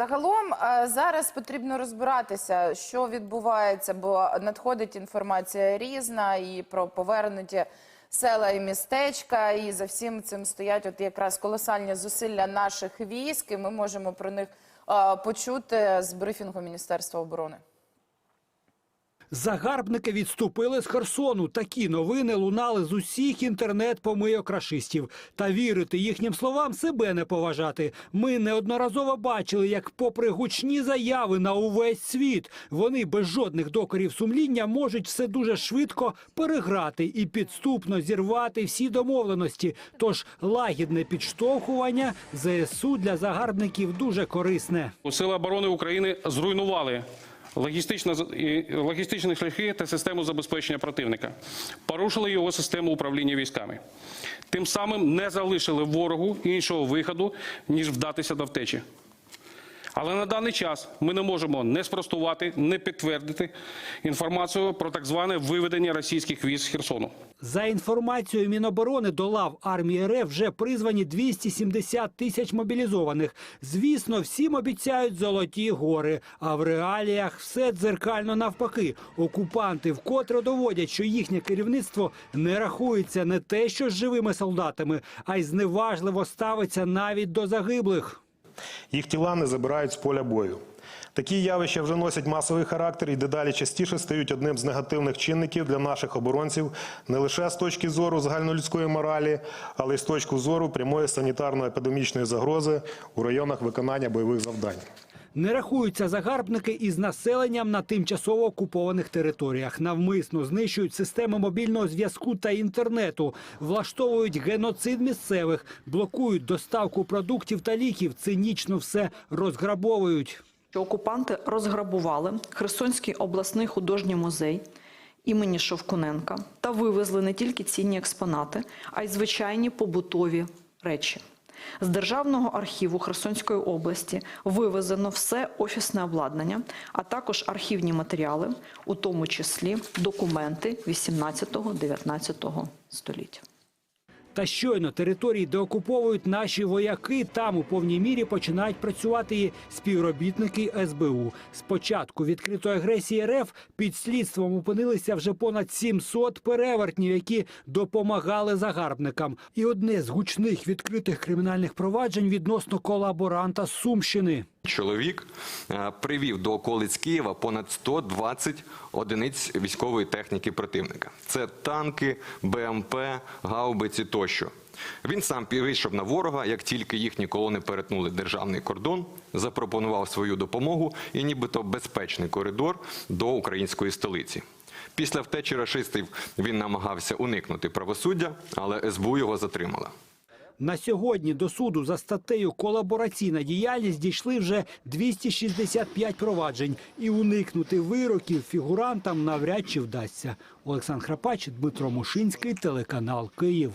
Загалом е, зараз потрібно розбиратися, що відбувається, бо надходить інформація різна і про повернуті села і містечка, і за всім цим стоять от якраз колосальні зусилля наших військ. І ми можемо про них е, почути з брифінгу Міністерства оборони. Загарбники відступили з Херсону. Такі новини лунали з усіх інтернет-помийок рашистів. Та вірити їхнім словам себе не поважати. Ми неодноразово бачили, як, попри гучні заяви на увесь світ, вони без жодних докорів сумління можуть все дуже швидко переграти і підступно зірвати всі домовленості. Тож лагідне підштовхування ЗСУ для загарбників дуже корисне. Сили оборони України зруйнували логістичні шляхи та систему забезпечення противника, порушили його систему управління військами. Тим самим не залишили ворогу іншого виходу, ніж вдатися до втечі. Але на даний час ми не можемо не спростувати, не підтвердити інформацію про так зване виведення російських військ з Херсону. За інформацією Міноборони до лав армії РФ вже призвані 270 тисяч мобілізованих. Звісно, всім обіцяють золоті гори. А в реаліях все дзеркально навпаки. Окупанти вкотре доводять, що їхнє керівництво не рахується не те, що з живими солдатами, а й зневажливо ставиться навіть до загиблих. Їх тіла не забирають з поля бою. Такі явища вже носять масовий характер і дедалі частіше стають одним з негативних чинників для наших оборонців не лише з точки зору загальнолюдської моралі, але й з точки зору прямої санітарно-епідемічної загрози у районах виконання бойових завдань. Не рахуються загарбники із населенням на тимчасово окупованих територіях. Навмисно знищують системи мобільного зв'язку та інтернету, влаштовують геноцид місцевих, блокують доставку продуктів та ліків, цинічно все розграбовують. окупанти розграбували Херсонський обласний художній музей імені Шовкуненка та вивезли не тільки цінні експонати, а й звичайні побутові речі. З державного архіву Херсонської області вивезено все офісне обладнання, а також архівні матеріали, у тому числі документи 18-19 століття. Та щойно території, де окуповують наші вояки, там у повній мірі починають працювати і співробітники СБУ. З початку відкритої агресії РФ під слідством опинилися вже понад 700 перевертнів, які допомагали загарбникам. І одне з гучних відкритих кримінальних проваджень відносно колаборанта з Сумщини. Чоловік е, привів до околиць Києва понад 120 одиниць військової техніки противника. Це танки, БМП, гаубиці тощо. Він сам вийшов на ворога, як тільки їхні колони перетнули державний кордон, запропонував свою допомогу і нібито безпечний коридор до української столиці. Після втечі рашистів він намагався уникнути правосуддя, але СБУ його затримала. На сьогодні до суду за статтею колабораційна діяльність дійшли вже 265 проваджень, і уникнути вироків фігурантам навряд чи вдасться. Олександр Храпач, Дмитро Мушинський, телеканал Київ.